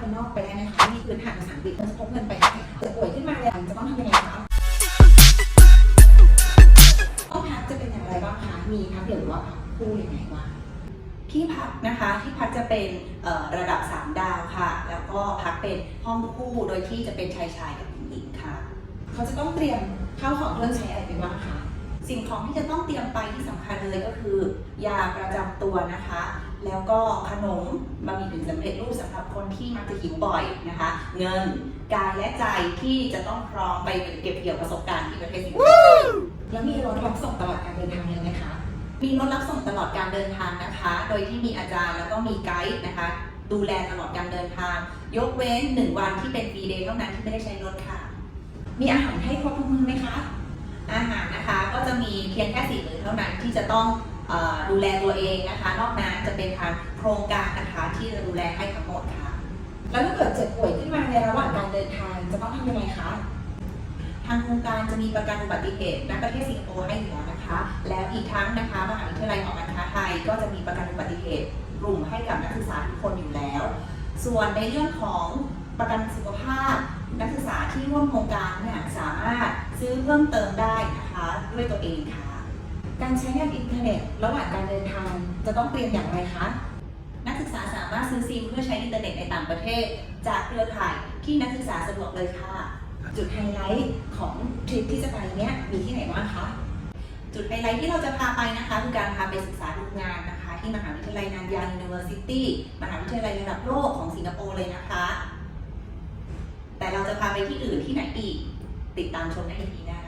คนนอกไปได้ไหมคะมีพื้นฐานภาษาอังกฤษจะพกเงินไปได้ไหมคะเกิดป่วยขึ้นมาเนี่ยจะต้องทำยังไงคะห้องพักจะเป็นอย่างไรบ้างคะ มีพักเดี่ยวหรือว่าพักคู่ยังไงบ้างที่พักนะคะที่พักจะเป็นระดับ 3 ดาวค่ะ แล้วก็พักเป็นห้องคู่โดยที่จะเป็นชายชายกับหญิงหญิงค่ะ เขาจะต้องเตรียมข้าวของเครื่องใช้อะไรไปบ้างคะ สิ่งของที่จะต้องเตรียมไปที่สำคัญเลยก็คือ ยาประจำตัวนะคะ แล้วก็ขนมบะหมี่กึ่งสำเร็จรูปสำหรับคนที่มักจะหิวบ่อยนะคะ เงินกายและใจที่จะต้องพร้อมไปเก็บเกี่ยวประสบการณ์ที่ประเทศสิงคโปร์แล้วมีรถรับส่งตลอดการเดินทางเลยไหมคะมีรถรับส่งตลอดการเดินทางนะคะ โดยที่มีอาจารย์แล้วก็มีไกด์นะคะดูแลตลอดการเดินทาง ยกเว้น1วันที่เป็นฟรีเดย์เท่านั้นที่ไม่ได้ใช้รถค่ะ มีอาหารให้ครบทุกมื้อไหมคะ อาหารนะคะก็จะ มีเพียงแค่สี่มื้อเท่านั้นที่จะต้องเออดูแลตัวเองนะคะ นอกนั้นจะเป็นทางโครงการนะคะที่จะดูแลให้ทั้งหมดค่ะ แล้วถ้าเกิดเจ็บป่วยขึ้นมาในระหว่างการเดินทางจะต้องทำยังไงคะ ทางโครงการจะมีประกันอุบัติเหตุณประเทศสิงคโปร์ให้อยู่แล้วนะคะ แล้วอีกทั้งนะคะมหาวิทยาลัยหอการค้าไทยก็จะมีประกันอุบัติเหตุกลุ่มให้กับนักศึกษาทุกคนอยู่แล้ว ส่วนในเรื่องของประกันสุขภาพนักศึกษาที่ร่วมโครงการเนี่ยสามารถซื้อเพิ่มเติมได้นะ คะด้วยตัวเองค่ะ การใช้งานอินเทอร์เน็ต ระหว่างการเดินทางจะต้องเตรียมอย่างไรคะ นักศึกษาสามารถซื้อซิมเพื่อใช้อินเทอร์เน็ตในต่างประเทศ จากเครือข่ายที่นักศึกษาสะดวกเลยค่ะ จุดไฮไลท์ของทริปที่จะไปเนี้ยมีที่ไหนบ้างคะ จุดไฮไลท์ที่เราจะพาไปนะคะคือการพาไปศึกษาดูงานนะคะ ที่มหาวิทยาลัยนานยาง University มหาวิทยาลัยระดับโลกของสิงคโปร์เลยนะคะ แต่เราจะพาไปที่อื่นที่ไหนอีก ติดตามชมใน EP หน้า